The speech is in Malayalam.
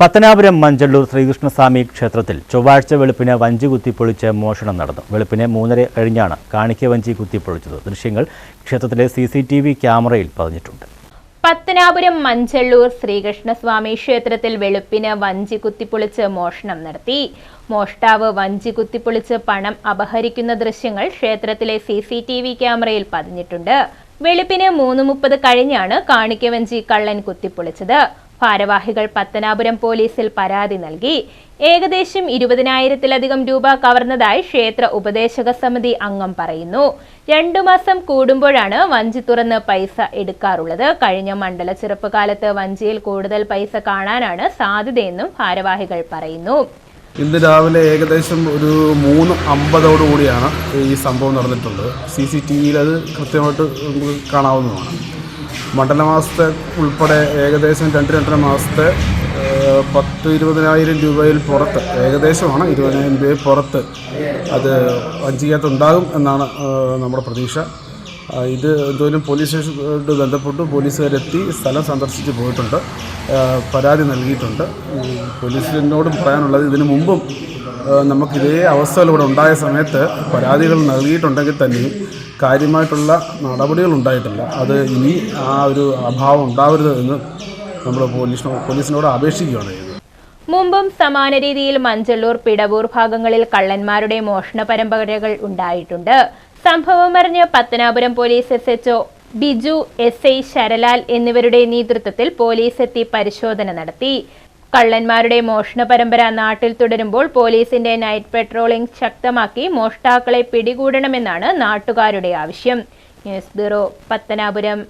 പത്തനാപുരം മഞ്ചള്ളൂർ ശ്രീകൃഷ്ണസ്വാമി ക്ഷേത്രത്തിൽ ചൊവ്വാഴ്ച വെളുപ്പിന് വഞ്ചി കുത്തിപ്പൊളിച്ച് മോഷണം നടന്നു. വെളുപ്പിന് മൂന്നര കഴിഞ്ഞാണ് കാണിക്ക വഞ്ചി കുത്തിപ്പൊളിച്ചത് ദൃശ്യങ്ങൾ ക്ഷേത്രത്തിലെ സി സി ടി വി ക്യാമറയിൽ പതിഞ്ഞിട്ടുണ്ട്. പത്തനാപുരം മഞ്ചള്ളൂർ ശ്രീകൃഷ്ണസ്വാമി ക്ഷേത്രത്തിൽ വെളുപ്പിന് വഞ്ചി കുത്തിപ്പൊളിച്ച് മോഷണം നടത്തി. മോഷ്ടാവ് വഞ്ചി കുത്തിപ്പൊളിച്ച് പണം അപഹരിക്കുന്ന ദൃശ്യങ്ങൾ ക്ഷേത്രത്തിലെ സി സി ടി വി ക്യാമറയിൽ പതിഞ്ഞിട്ടുണ്ട്. വെളുപ്പിന് മൂന്ന് മുപ്പത് കഴിഞ്ഞാണ് കാണിക്കവഞ്ചി കള്ളൻ കുത്തിപ്പൊളിച്ചത്. ഭാരവാഹികൾ പത്തനാപുരം പോലീസിൽ പരാതി നൽകി. ഏകദേശം ഇരുപതിനായിരത്തിലധികം രൂപ കവർന്നതായി ക്ഷേത്ര ഉപദേശക സമിതി അംഗം പറയുന്നു. രണ്ടു മാസം കൂടുമ്പോഴാണ് വഞ്ചി തുറന്ന് പൈസ എടുക്കാറുള്ളത്. കഴിഞ്ഞ മണ്ഡല ചെറുപ്പ് കാലത്ത് വഞ്ചിയിൽ കൂടുതൽ പൈസ കാണാനാണ് സാധ്യതയെന്നും ഭാരവാഹികൾ പറയുന്നു. ഇന്ന് രാവിലെ ഏകദേശം ഒരു മൂന്ന് അമ്പതോടു കൂടിയാണ് ഈ സംഭവം നടന്നിട്ടുള്ളത്. സി സി ടി വിയിൽ അത് കൃത്യമായിട്ട് കാണാവുന്നതാണ്. മണ്ഡലമാസത്തെ ഉൾപ്പെടെ ഏകദേശം രണ്ട് രണ്ടര മാസത്തെ പത്ത് ഇരുപതിനായിരം രൂപയിൽ പുറത്ത് ഏകദേശമാണ് ഇരുപതിനായിരം രൂപയിൽ പുറത്ത് അത് വഞ്ചിക്കകത്ത് ഉണ്ടാകും എന്നാണ് നമ്മുടെ പ്രതീക്ഷ. ഇത് എന്തോലും പോലീസ് സ്റ്റേഷനോട് ബന്ധപ്പെട്ട് പോലീസുകാരെത്തി സ്ഥലം സന്ദർശിച്ച് പോയിട്ടുണ്ട്. പരാതി നൽകിയിട്ടുണ്ട്. പോലീസിനോട് പറയാനുള്ളത് ഇതിനു മുമ്പും നമുക്ക് ഇതേ അവസ്ഥകൾ ഇവിടെ ഉണ്ടായ സമയത്ത് പരാതികൾ നൽകിയിട്ടുണ്ടെങ്കിൽ തന്നെയും കാര്യമായിട്ടുള്ള നടപടികൾ ഉണ്ടായിട്ടില്ല. അത് ഇനി ആ ഒരു അഭാവം ഉണ്ടാവരുത് എന്ന് നമ്മൾ പോലീസിനോട് പോലീസിനോട് അപേക്ഷിക്കുകയാണ് മുമ്പും സമാന രീതിയിൽ മഞ്ചള്ളൂർ പിടവൂർ ഭാഗങ്ങളിൽ കള്ളന്മാരുടെ മോഷണ പരമ്പരകൾ ഉണ്ടായിട്ടുണ്ട്. സംഭവം അറിഞ്ഞ് Pathanapuram police S HO Biju S I Saralal എന്നിവരുടെ നേതൃത്വത്തിൽ പോലീസ് എത്തി പരിശോധന നടത്തി. കള്ളന്മാരുടെ മോഷണ പരമ്പര നാട്ടിൽ തുടരുമ്പോൾ പോലീസിന്റെ നൈറ്റ് പെട്രോളിംഗ് ശക്തമാക്കി മോഷ്ടാക്കളെ പിടികൂടണമെന്നാണ് നാട്ടുകാരുടെ ആവശ്യം. News bureau Pathanapuram.